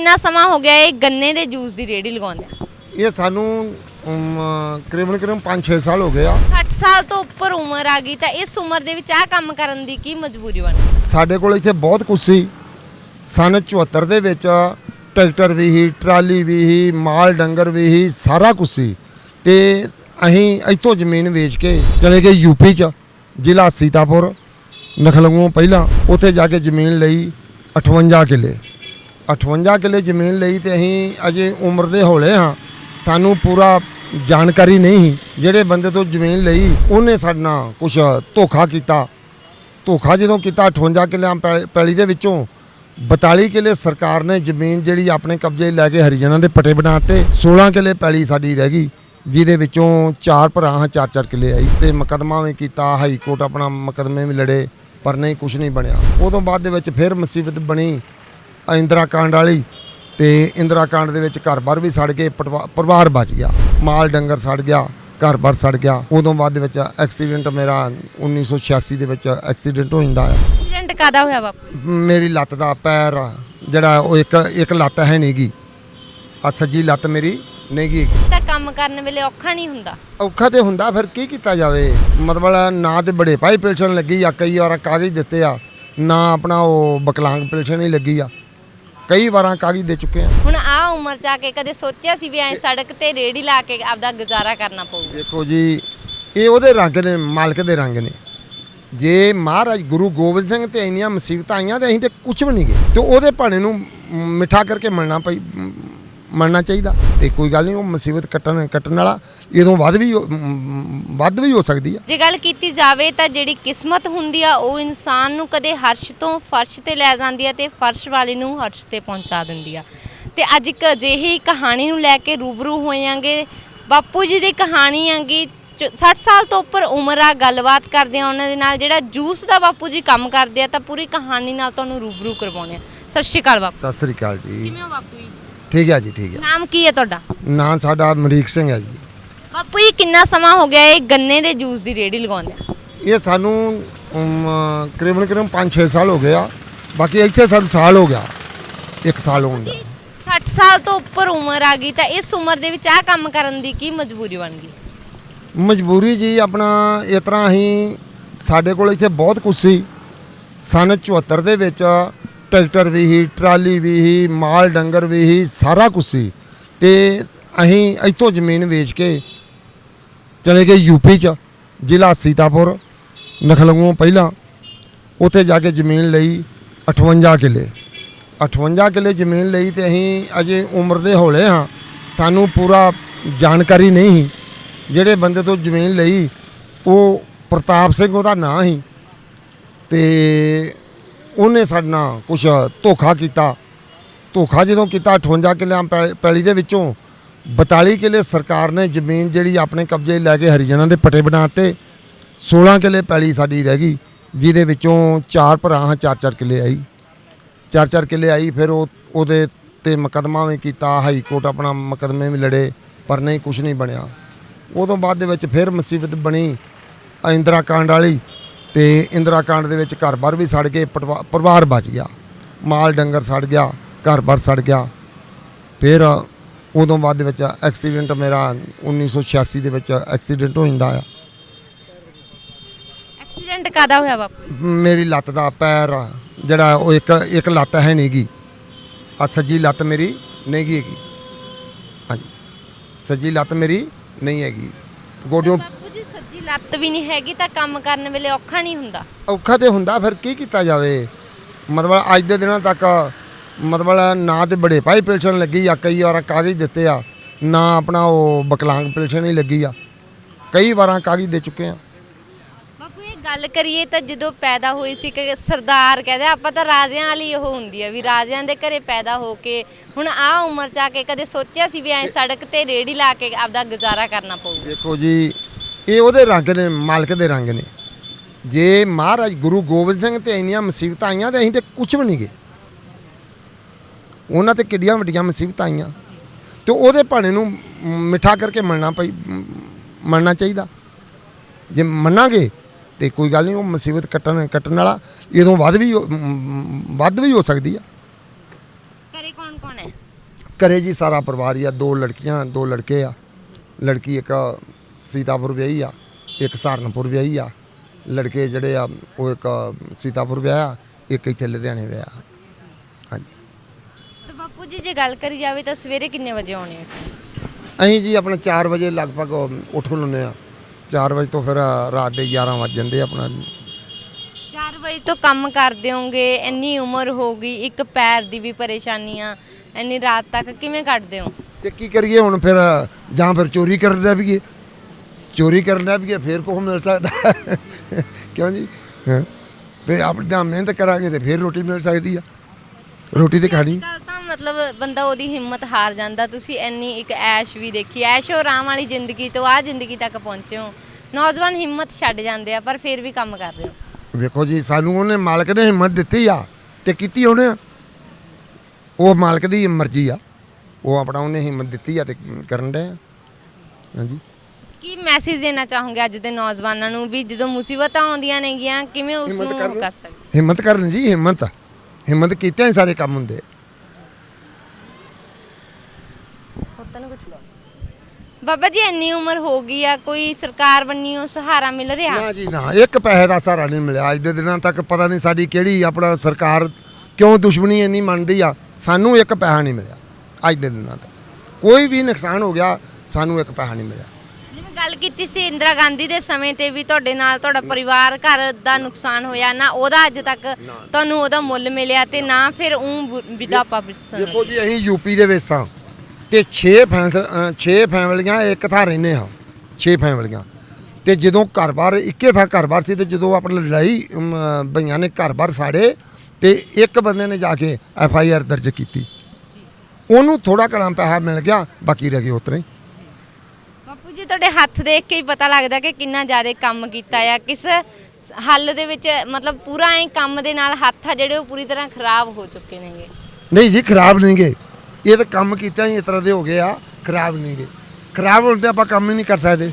ਕਿੰਨਾ ਸਮਾਂ ਹੋ ਗਿਆ ਇਹ ਗੰਨੇ ਦੇ ਜੂਸ ਦੀ ਰੇੜੀ ਲਗਾਉਂਦੇ ਇਹ ਸਾਨੂੰ ਕਰੀਬਨ ਕਰੀਬਨ 5-6 ਸਾਲ ਹੋ ਗਏ ਆ। 60 ਸਾਲ ਤੋਂ ਉੱਪਰ ਉਮਰ ਆ ਗਈ ਤਾਂ ਇਸ ਉਮਰ ਦੇ ਵਿੱਚ ਆਹ ਕੰਮ ਕਰਨ ਦੀ ਕੀ ਮਜਬੂਰੀ ਬਣ ਗਈ? ਸਾਡੇ ਕੋਲ ਇੱਥੇ ਬਹੁਤ ਕੁਛ ਸੀ। ਸਨ 74 ਦੇ ਵਿੱਚ ਟਰੈਕਟਰ ਵੀ ਸੀ ਟਰਾਲੀ ਵੀ ਸੀ ਮਾਲ ਡੰਗਰ ਵੀ ਸੀ ਸਾਰਾ ਕੁਛ ਸੀ। ਤੇ ਅਸੀਂ ਇੱਥੋਂ ਜ਼ਮੀਨ ਵੇਚ ਕੇ ਚਲੇ ਗਏ ਯੂਪੀ ਚ ਜ਼ਿਲ੍ਹਾ ਸੀਤਾਪੁਰ ਨਖਲਗੋਂ ਪਹਿਲਾਂ। ਉੱਥੇ ਜਾ ਕੇ ਜ਼ਮੀਨ ਲਈ 58 ਕਿੱਲੇ। 58 ਕਿੱਲੇ ਜ਼ਮੀਨ ਲਈ ਤੇ ਅਸੀਂ ਅਜੇ ਉਮਰ ਦੇ ਹੌਲੇ ਹਾਂ। ਸਾਨੂੰ ਪੂਰਾ ਜਾਣਕਾਰੀ ਨਹੀਂ। ਸੀ ਜਿਹੜੇ ਬੰਦੇ ਤੋਂ ਜ਼ਮੀਨ ਲਈ, ਉਹਨੇ ਸਾਡੇ ਨਾਲ ਕੁਝ ਧੋਖਾ ਕੀਤਾ। ਧੋਖਾ ਜਦੋਂ ਕੀਤਾ 58 ਕਿੱਲਿਆਂ ਪੈ- ਪੈਲੀ ਦੇ ਵਿੱਚੋਂ 42 ਕਿੱਲੇ ਸਰਕਾਰ ਨੇ ਜ਼ਮੀਨ ਜਿਹੜੀ ਆਪਣੇ ਕਬਜ਼ੇ ਲੈ ਕੇ ਹਰੀਜਨਾਂ ਦੇ ਪਟੇ ਬਣਾਤੇ 16 ਕਿੱਲੇ ਪੈਲੀ ਸਾਡੀ ਰਹਿ ਗਈ, ਜਿਹਦੇ ਵਿੱਚੋਂ ਚਾਰ ਭਰਾ ਹਾਂ, ਚਾਰ ਚਾਰ ਕਿੱਲੇ ਆਈ। ਤੇ ਮੁਕੱਦਮਾ ਵੀ ਕੀਤਾ, ਹਾਈ ਕੋਰਟ ਆਪਣਾ ਮੁਕੱਦਮੇ ਵੀ ਲੜੇ, ਪਰ ਨਹੀਂ ਕੁਝ ਨਹੀਂ ਬਣਿਆ। ਉਦੋਂ ਬਾਅਦ ਦੇ ਵਿੱਚ ਫਿਰ ਮੁਸੀਬਤ ਬਣੀ। ਇੰਦਰਾ ਕਾਂਡ ਵਾਲੀ ਤੇ ਇੰਦਰਾ ਕਾਂਡ ਦੇ ਵਿੱਚ ਘਰ-ਬਾਰ ਵੀ ਸੜ ਗਏ ਪਰਿਵਾਰ ਬਚ ਗਿਆ। ਮਾਲ ਡੰਗਰ ਸੜ ਗਿਆ ਘਰ-ਬਾਰ ਸੜ ਗਿਆ। ਉਦੋਂ ਬਾਅਦ ਦੇ ਵਿੱਚ ਐਕਸੀਡੈਂਟ ਮੇਰਾ 1986 ਦੇ ਵਿੱਚ ਐਕਸੀਡੈਂਟ ਹੋ ਜਾਂਦਾ ਹੈ ਐਕਸੀਡੈਂਟ ਕਾਦਾ ਹੋਇਆ ਬਾਪੂ? ਮੇਰੀ ਲੱਤ ਦਾ ਪੈਰ ਜਿਹੜਾ ਉਹ ਇੱਕ ਇੱਕ ਲੱਤ ਹੈ ਨਹੀਂਗੀ ਆ ਸੱਜੀ ਲੱਤ ਮੇਰੀ ਨਹੀਂਗੀ ਤਾਂ ਕੰਮ ਕਰਨ ਵੇਲੇ ਔਖਾ ਨਹੀਂ ਹੁੰਦਾ? ਔਖਾ ਤੇ ਹੁੰਦਾ ਫਿਰ ਕੀ ਕੀਤਾ ਜਾਵੇ? ਮਤਲਬ ਨਾ ਤੇ ਬੜੇ ਭਾਈ ਪਿਲਸਣ ਲੱਗੀ ਆ ਕਈ ਵਾਰ ਕਾਗਜ਼ ਦਿੱਤੇ ਆ। ਨਾ ਆਪਣਾ ਉਹ ਬਕਲਾਂਗ ਪਿਲਸਣ ਹੀ ਲੱਗੀ ਆ। ਕਈ ਵਾਰਾਂ ਕਾਗਜ਼ ਦੇ ਚੁੱਕੇ ਆ ਹੁਣ ਆ ਉਮਰ ਚ ਆ ਕੇ ਕਦੇ ਸੋਚਿਆ ਸੀ ਵੀ ਐ ਸੜਕ ਤੇ ਰੇੜੀ ਲਾ ਕੇ ਆਪਦਾ ਗੁਜ਼ਾਰਾ ਕਰਨਾ ਪਊਗਾ ਦੇਖੋ ਜੀ ਇਹ ਉਹਦੇ ਰੰਗ ਨੇ ਮਾਲਕ ਦੇ ਰੰਗ ਨੇ। ਜੇ ਮਹਾਰਾਜ ਗੁਰੂ ਗੋਬਿੰਦ ਸਿੰਘ ਤੇ ਇੰਨੀਆਂ ਮੁਸੀਬਤਾਂ ਆਈਆਂ ਤੇ ਅਸੀਂ ਤੇ ਕੁਝ ਵੀ ਨਹੀਂ ਗਏ। ਤੇ ਉਹਦੇ ਭਾਣੇ ਨੂੰ ਮਿੱਠਾ ਕਰਕੇ ਮੰਨਣਾ ਪਈ ਮੰਨਣਾ ਚਾਹੀਦਾ ਤੇ ਕੋਈ ਗੱਲ ਨਹੀਂ ਉਹ ਮੁਸੀਬਤ ਕੱਟਣ ਕੱਟਣ ਵਾਲਾ ਇਦੋਂ ਵੱਧ ਵੀ ਵੱਧ ਵੀ ਹੋ ਸਕਦੀ ਆ। ਜੇ ਗੱਲ ਕੀਤੀ ਜਾਵੇ ਤਾਂ ਜਿਹੜੀ ਕਿਸਮਤ ਹੁੰਦੀ ਆ ਉਹ ਇਨਸਾਨ ਨੂੰ ਕਦੇ ਹਰਸ਼ ਤੋਂ ਫਰਸ਼ ਤੇ ਲੈ ਜਾਂਦੀ ਆ ਤੇ ਫਰਸ਼ ਵਾਲੇ ਨੂੰ ਹਰਸ਼ ਤੇ ਪਹੁੰਚਾ ਦਿੰਦੀ ਆ। ਤੇ ਅੱਜ ਇੱਕ ਅਜਿਹੀ ਕਹਾਣੀ ਨੂੰ ਲੈ ਕੇ ਰੂਬਰੂ ਹੋਇਆਂਗੇ ਬਾਪੂ ਜੀ ਦੀ ਕਹਾਣੀ ਆਂਗੀ 60 ਸਾਲ ਤੋਂ ਉੱਪਰ ਉਮਰ ਆ ਗੱਲਬਾਤ ਕਰਦੇ ਆ ਉਹਨਾਂ ਦੇ ਨਾਲ ਜਿਹੜਾ ਜੂਸ ਦਾ ਬਾਪੂ ਜੀ ਕੰਮ ਕਰਦੇ ਆ ਤਾਂ ਪੂਰੀ ਕਹਾਣੀ ਨਾਲ ਤੁਹਾਨੂੰ ਰੂਬਰੂ ਕਰਵਾਉਣੇ ਆ। ਸਤਿ ਸ਼੍ਰੀ ਅਕਾਲ ਬਾਪੂ। ਸਤਿ ਸ੍ਰੀ ਅਕਾਲ ਜੀ। ਕਿਵੇਂ ਹੋ ਬਾਪੂ ਜੀ? ਠੀਕ ਹੈ ਜੀ ਠੀਕ ਹੈ। ਨਾਮ ਕੀ ਹੈ ਤੁਹਾਡਾ? ਨਾਂ ਸਾਡਾ ਅਮਰੀਕ ਸਿੰਘ ਹੈ ਜੀ। ਬਾਪੂ ਜੀ ਕਿੰਨਾ ਸਮਾਂ ਹੋ ਗਿਆ ਇਹ ਗੰਨੇ ਦੇ ਜੂਸ ਦੀ ਰੇੜੀ ਲਗਾਉਂਦੇ ਇਹ ਸਾਨੂੰ ਕਰੀਬਨ ਕਰੀਬਨ 5-6 ਸਾਲ ਹੋ ਗਏ ਆ। ਬਾਕੀ ਇੱਥੇ ਸਾਨੂੰ ਸਾਲ ਹੋ ਗਿਆ ਇੱਕ ਸਾਲ ਹੋਣ ਦਾ। 60 ਸਾਲ ਤੋਂ ਉੱਪਰ ਉਮਰ ਆ ਗਈ ਤਾਂ ਇਸ ਉਮਰ ਦੇ ਵਿੱਚ ਆਹ ਕੰਮ ਕਰਨ ਦੀ ਕੀ ਮਜਬੂਰੀ ਬਣ ਗਈ? ਮਜਬੂਰੀ ਜੀ ਆਪਣਾ ਇਸ ਤਰ੍ਹਾਂ ਅਸੀਂ ਸਾਡੇ ਕੋਲ ਇੱਥੇ ਬਹੁਤ ਕੁਛ ਸੀ। ਸਨ 74 ਦੇ ਵਿੱਚ ਟਰੈਕਟਰ ਵੀ ਸੀ, ਟਰਾਲੀ ਵੀ ਸੀ, ਮਾਲ, ਡੰਗਰ ਵੀ ਸੀ, ਸਾਰਾ ਕੁਛ ਸੀ। ਤੇ ਅਸੀਂ ਇੱਥੋਂ ਜ਼ਮੀਨ ਵੇਚ ਕੇ ਚਲੇ ਗਏ ਯੂਪੀ ਚ, ਜ਼ਿਲ੍ਹਾ ਸੀਤਾਪੁਰ ਨਖਲਗੋਂ ਪਹਿਲਾਂ। ਉੱਥੇ ਜਾ ਕੇ ਜ਼ਮੀਨ ਲਈ 58 ਕਿੱਲੇ। 58 ਕਿੱਲੇ ਜ਼ਮੀਨ ਲਈ ਤੇ ਅਸੀਂ ਅਜੇ ਉਮਰ ਦੇ ਹੌਲੇ ਹਾਂ। ਸਾਨੂੰ ਪੂਰਾ ਜਾਣਕਾਰੀ ਨਹੀਂ ਸੀ। ਜਿਹੜੇ ਬੰਦੇ ਤੋਂ ਜ਼ਮੀਨ ਲਈ, ਉਹ ਪ੍ਰਤਾਪ ਸਿੰਘ ਉਹਦਾ ਨਾਂ ਸੀ। ਤੇ ਉਹਨੇ ਸਾਡੇ ਨਾਲ ਕੁਝ ਧੋਖਾ ਕੀਤਾ। ਧੋਖਾ ਜਦੋਂ ਕੀਤਾ 58 ਕਿੱਲਿਆਂ ਪੈ- ਪੈਲੀ ਦੇ ਵਿੱਚੋਂ 42 ਕਿੱਲੇ ਸਰਕਾਰ ਨੇ ਜ਼ਮੀਨ ਜਿਹੜੀ ਆਪਣੇ ਕਬਜ਼ੇ ਲੈ ਕੇ ਹਰੀਜਨਾਂ ਦੇ ਪਟੇ ਬਣਾਤੇ 16 ਕਿੱਲੇ ਪੈਲੀ ਸਾਡੀ ਰਹਿ ਗਈ, ਜਿਹਦੇ ਵਿੱਚੋਂ ਚਾਰ ਭਰਾ ਹਾਂ, ਚਾਰ ਚਾਰ ਕਿੱਲੇ ਆਈ। ਚਾਰ ਚਾਰ ਕਿੱਲੇ ਆਈ, ਫਿਰ ਉਹ, ਉਹਦੇ ਤੇ ਮੁਕੱਦਮਾ ਵੀ ਕੀਤਾ, ਹਾਈ ਕੋਰਟ ਆਪਣਾ ਮੁਕੱਦਮੇ ਵੀ ਲੜੇ, ਪਰ ਨਹੀਂ ਕੁਝ ਨਹੀਂ ਬਣਿਆ। ਉਦੋਂ ਬਾਅਦ ਦੇ ਵਿੱਚ ਫਿਰ ਮੁਸੀਬਤ ਬਣੀ ਇੰਦਰਾ ਕਾਂਡ ਵਾਲੀ। ਤੇ ਇੰਦਰਾ ਕਾਂਡ ਦੇ ਵਿੱਚ ਘਰ-ਬਾਰ ਵੀ ਸੜ ਗਏ ਪਟਵਾ- ਪਰਿਵਾਰ ਬਚ ਗਿਆ। ਮਾਲ ਡੰਗਰ ਸੜ ਗਿਆ ਘਰ-ਬਾਰ ਸੜ ਗਿਆ। ਫਿਰ ਉਦੋਂ ਬਾਅਦ ਦੇ ਵਿੱਚ ਐਕਸੀਡੈਂਟ ਮੇਰਾ 1986 ਦੇ ਵਿੱਚ ਐਕਸੀਡੈਂਟ ਹੋ ਜਾਂਦਾ ਆ। ਐਕਸੀਡੈਂਟ ਕਾਦਾ ਹੋਇਆ ਬਾਪੂ? ਮੇਰੀ ਲੱਤ ਦਾ ਪੈਰ ਜਿਹੜਾ ਉਹ ਇੱਕ ਇੱਕ ਲੱਤ ਹੈ ਨਹੀਂਗੀ ਆ ਸੱਜੀ ਲੱਤ ਮੇਰੀ ਨਹੀਂਗੀ ਹੈਗੀ। ਹਾਂਜੀ। ਸੱਜੀ ਲੱਤ ਮੇਰੀ ਨਹੀਂ ਹੈਗੀ। ਗੋਡਿਓਂ ਸੱਜੀ ਲੱਤ ਵੀ ਨਹੀਂ ਹੈਗੀ ਤਾਂ ਕੰਮ ਕਰਨ ਵੇਲੇ ਔਖਾ ਨਹੀਂ ਹੁੰਦਾ। ਔਖਾ ਤੇ ਹੁੰਦਾ ਫਿਰ ਕੀ ਕੀਤਾ ਜਾਵੇ? ਮਤਲਬ ਅੱਜ ਦੇ ਦਿਨਾਂ ਤੱਕ ਮਤਲਬ ਨਾ ਤੇ ਬੜੇ ਭਾਈ ਪਿਲਸਣ ਲੱਗੀ ਆ ਕਈ ਵਾਰ ਕਾਗਜ਼ ਦਿੱਤੇ ਆ ਨਾ ਆਪਣਾ ਉਹ ਬਕਲਾਂਗ ਪਿਲਸਣ ਹੀ ਲੱਗੀ ਆ। ਕਈ ਵਾਰਾਂ ਕਾਗਜ਼ ਦੇ ਚੁੱਕੇ ਆ। ਬਾਪੂ ਇਹ ਗੱਲ ਕਰੀਏ ਤਾਂ ਜਦੋਂ ਪੈਦਾ ਹੋਈ ਸੀ ਕਿ ਸਰਦਾਰ ਕਹਿੰਦੇ ਆਪਾਂ ਤਾਂ ਰਾਜਿਆਂ ਵਾਲੀ ਉਹ ਹੁੰਦੀ ਆ ਵੀ ਰਾਜਿਆਂ ਦੇ ਘਰੇ ਪੈਦਾ ਹੋ ਕੇ ਹੁਣ ਆ ਉਮਰ ਚ ਆ ਕੇ ਕਦੇ ਸੋਚਿਆ ਸੀ ਵੀ ਐ ਸੜਕ ਤੇ ਰੇੜੀ ਲਾ ਕੇ ਆਪਦਾ ਗੁਜ਼ਾਰਾ ਕਰਨਾ ਪਊਗਾ ਦੇਖੋ ਜੀ ਇਹ ਉਹਦੇ ਰੰਗ ਨੇ ਮਾਲਕ ਦੇ ਰੰਗ ਨੇ। ਜੇ ਮਹਾਰਾਜ ਗੁਰੂ ਗੋਬਿੰਦ ਸਿੰਘ ਤੇ ਇੰਨੀਆਂ ਮੁਸੀਬਤਾਂ ਆਈਆਂ ਤੇ ਅਸੀਂ ਤੇ ਕੁਝ ਵੀ ਨਹੀਂ ਗਏ। ਉਹਨਾਂ ਤੇ ਕਿੱਡੀਆਂ ਵੱਡੀਆਂ ਮੁਸੀਬਤਾਂ ਆਈਆਂ। ਤੇ ਉਹਦੇ ਭਾਣੇ ਨੂੰ ਮਿੱਠਾ ਕਰਕੇ ਮੰਨਣਾ ਪਈ ਮੰਨਣਾ ਚਾਹੀਦਾ। ਜੇ ਮੰਨਾਂਗੇ ਤੇ ਕੋਈ ਗੱਲ ਨਹੀਂ ਉਹ ਮੁਸੀਬਤ ਕੱਟਣ ਕੱਟਣ ਵਾਲਾ ਇਦੋਂ ਵੱਧ ਵੀ ਵੱਧ ਵੀ ਹੋ ਸਕਦੀ ਆ। ਘਰੇ ਕੌਣ ਕੌਣ ਹੈ? ਘਰੇ ਜੀ ਸਾਰਾ ਪਰਿਵਾਰ ਹੀ ਆ ਦੋ ਲੜਕੀਆਂ ਦੋ ਲੜਕੇ ਆ। ਲੜਕੀ ਇੱਕ ਸੀਤਾਪੁਰ ਵਿਆਹੀ ਆ ਇੱਕ ਸਹਾਰਨਪੁਰ ਵਿਆਹੀ ਆ। ਲੜਕੇ ਜਿਹੜੇ ਆ ਉਹ ਇੱਕ ਸੀਤਾਪੁਰ ਵਿਆਹਿਆ ਇੱਕ ਇੱਥੇ ਲੁਧਿਆਣੇ ਵਿਆਹਿਆ। ਹਾਂਜੀ। ਤੇ ਬਾਪੂ ਜੀ ਜੇ ਗੱਲ ਕਰੀ ਜਾਵੇ ਤਾਂ ਸਵੇਰੇ ਕਿੰਨੇ ਵਜੇ ਆਉਣੇ ਆ ਅਸੀਂ ਜੀ ਆਪਣਾ 4 ਵਜੇ ਲਗਭਗ ਉੱਠ ਖਲੋਨੇ ਆ। 4 ਵਜੇ ਤੋਂ ਫਿਰ ਰਾਤ ਦੇ 11 ਵੱਜ ਜਾਂਦੇ ਆਪਣਾ। 4 ਵਜੇ ਤੋਂ ਕੰਮ ਕਰਦੇ ਹੋਗੇ ਇੰਨੀ ਉਮਰ ਹੋ ਗਈ ਇੱਕ ਪੈਰ ਦੀ ਵੀ ਪਰੇਸ਼ਾਨੀ ਆ ਇੰਨੀ ਰਾਤ ਤੱਕ ਕਿਵੇਂ ਕੱਢਦੇ ਹੋ? ਤੇ ਕੀ ਕਰੀਏ ਹੁਣ ਫਿਰ ਜਾਂ ਫਿਰ ਚੋਰੀ ਦਾ ਵੀ ਚੋਰੀ ਕਰਨ ਵੀ ਫਿਰ ਕੋਹ ਮਿਲ ਸਕਦਾ। ਕਿਉਂ ਜੀ? ਫਿਰ ਆਪਣੀ ਜਾਂ ਮਿਹਨਤ ਕਰਾਂਗੇ ਤੇ ਫਿਰ ਰੋਟੀ ਮਿਲ ਸਕਦੀ ਆ। ਰੋਟੀ ਤੇ ਖਾਣੀ। ਕੱਲ ਤਾਂ ਮਤਲਬ ਬੰਦਾ ਉਹਦੀ ਹਿੰਮਤ ਹਾਰ ਜਾਂਦਾ। ਤੁਸੀਂ ਇੰਨੀ ਇੱਕ ਐਸ਼ ਵੀ ਦੇਖੀ। ਐਸ਼ ਹੋ ਆਰਾਮ ਵਾਲੀ ਜ਼ਿੰਦਗੀ ਤੋਂ ਆ ਜ਼ਿੰਦਗੀ ਤੱਕ ਪਹੁੰਚੇ ਹੋ। ਨੌਜਵਾਨ ਹਿੰਮਤ ਛੱਡ ਜਾਂਦੇ ਆ ਪਰ ਫਿਰ ਵੀ ਕੰਮ ਕਰ ਰਹੇ ਹੋ। ਵੇਖੋ ਜੀ ਸਾਨੂੰ ਉਹਨੇ ਮਾਲਕ ਨੇ ਹਿੰਮਤ ਦਿੱਤੀ ਆ ਤੇ ਕੀਤੀ ਉਹਨੇ। ਉਹ ਮਾਲਕ ਦੀ ਮਰਜ਼ੀ ਆ। ਉਹ ਆਪਣਾ ਉਹਨੇ ਹਿੰਮਤ ਦਿੱਤੀ ਆ ਤੇ ਕਰਨ ਦੇ ਹਾਂਜੀ। ਕੀ ਮੈਸੇਜ ਦੇਣਾ ਚਾਹੋਗੇ ਅੱਜ ਦੇ ਨੌਜਵਾਨਾਂ ਨੂੰ ਵੀ ਜਦੋਂ ਮੁਸੀਬਤਾਂ ਆਉਂਦੀਆਂ ਨੇਗੀਆਂ ਕਿਵੇਂ ਉਸ ਹਿੰਮਤ ਨੂੰ ਕਰ ਸਕਦੇ? ਹਿੰਮਤ ਕਰਨ ਜੀ ਹਿੰਮਤ। ਹਿੰਮਤ ਕੀਤਿਆਂ ਹੀ ਸਾਰੇ ਕੰਮ ਹੁੰਦੇ। ਨਾ ਕੁਝ ਬਾਬਾ ਜੀ ਇੰਨੀ ਉਮਰ ਹੋ ਗਈ ਆ ਕੋਈ ਸਰਕਾਰ ਬੰਨਿਓ ਸਹਾਰਾ ਮਿਲ ਰਿਹਾ? ਨਾ ਜੀ ਨਾ। ਇੱਕ ਪੈਸੇ ਦਾ ਸਹਾਰਾ ਨਹੀਂ ਮਿਲਿਆ। ਅੱਜ ਦੇ ਦਿਨਾਂ ਤੱਕ ਪਤਾ ਨਹੀਂ ਸਾਡੀ ਕਿਹੜੀ ਆਪਣਾ ਸਰਕਾਰ ਕਿਉਂ ਦੁਸ਼ਮਣੀ ਇੰਨੀ ਮੰਨਦੀ ਆ। ਸਾਨੂੰ ਇੱਕ ਪੈਸਾ ਨਹੀਂ ਮਿਲਿਆ। ਅੱਜ ਦੇ ਦਿਨਾਂ ਤੱਕ। ਕੋਈ ਵੀ ਨੁਕਸਾਨ ਹੋ ਗਿਆ ਸਾਨੂੰ ਇੱਕ ਪੈਸਾ ਨਹੀਂ ਮਿਲਿਆ। ਗੱਲ ਕੀਤੀ ਸੀ ਇੰਦਰਾ ਗਾਂਧੀ ਦੇ ਸਮੇਂ ਤੇ ਵੀ ਤੁਹਾਡੇ ਨਾਲ ਤੁਹਾਡਾ ਪਰਿਵਾਰ ਘਰ ਦਾ ਨੁਕਸਾਨ ਹੋਇਆ ਨਾ ਉਹਦਾ ਅੱਜ ਤੱਕ ਤੁਹਾਨੂੰ ਉਹਦਾ ਮੁੱਲ ਮਿਲਿਆ ਤੇ ਨਾ ਫਿਰ ਉਹ ਵਿਡਾਪਾ ਵਿੱਚ ਦੇਖੋ ਜੀ ਅਸੀਂ ਯੂਪੀ ਦੇ ਵਿੱਚ ਸਾਂ ਤੇ 6 ਫੈਸਲ 6 ਫੈਮਲੀਆਂ ਇੱਕ ਥਾਂ ਰਹਿੰਦੇ ਹਾਂ 6 ਫੈਮਲੀਆਂ। ਤੇ ਜਦੋਂ ਘਰ-ਬਾਰ ਇੱਕੇ ਥਾਂ ਘਰ-ਬਾਰ ਸੀ ਤੇ ਜਦੋਂ ਆਪਣੀ ਲੜਾਈ ਭਈਆਂ ਨੇ ਘਰ-ਬਾਰ ਸਾੜੇ ਤੇ ਇੱਕ ਬੰਦੇ ਨੇ ਜਾ ਕੇ ਐਫ ਆਈ ਆਰ ਦਰਜ ਕੀਤੀ। ਉਹਨੂੰ ਥੋੜਾ ਘਣਾ ਪੈਸਾ ਮਿਲ ਗਿਆ ਬਾਕੀ ਰਹਿ ਗਏ ਉਤਰੇ। ਜੀ, ਤੁਹਾਡੇ ਹੱਥ ਦੇਖ ਕੇ ਹੀ ਪਤਾ ਲੱਗਦਾ ਕਿ ਕਿੰਨਾ ਜ਼ਿਆਦਾ ਕੰਮ ਕੀਤਾ ਆ। ਕਿਸ ਹੱਲ ਦੇ ਵਿੱਚ, ਮਤਲਬ ਪੂਰਾ ਐ ਕੰਮ ਦੇ ਨਾਲ ਹੱਥ ਆ ਜਿਹੜੇ ਉਹ ਪੂਰੀ ਤਰ੍ਹਾਂ ਖਰਾਬ ਹੋ ਚੁੱਕੇ ਨੇਗੇ। ਨਹੀਂ ਜੀ, ਖਰਾਬ ਨਹੀਂ ਗਏ ਇਹ ਤਾਂ ਕੰਮ ਕੀਤਾ ਹੀ ਇਸ ਤਰ੍ਹਾਂ ਦੇ ਹੋ ਗਏ ਆ, ਖਰਾਬ ਨਹੀਂ ਗਏ ਖਰਾਬ ਹੋਣ ਤੇ ਆਪਾਂ ਕੰਮ ਹੀ ਨਹੀਂ ਕਰ ਸਕਦੇ।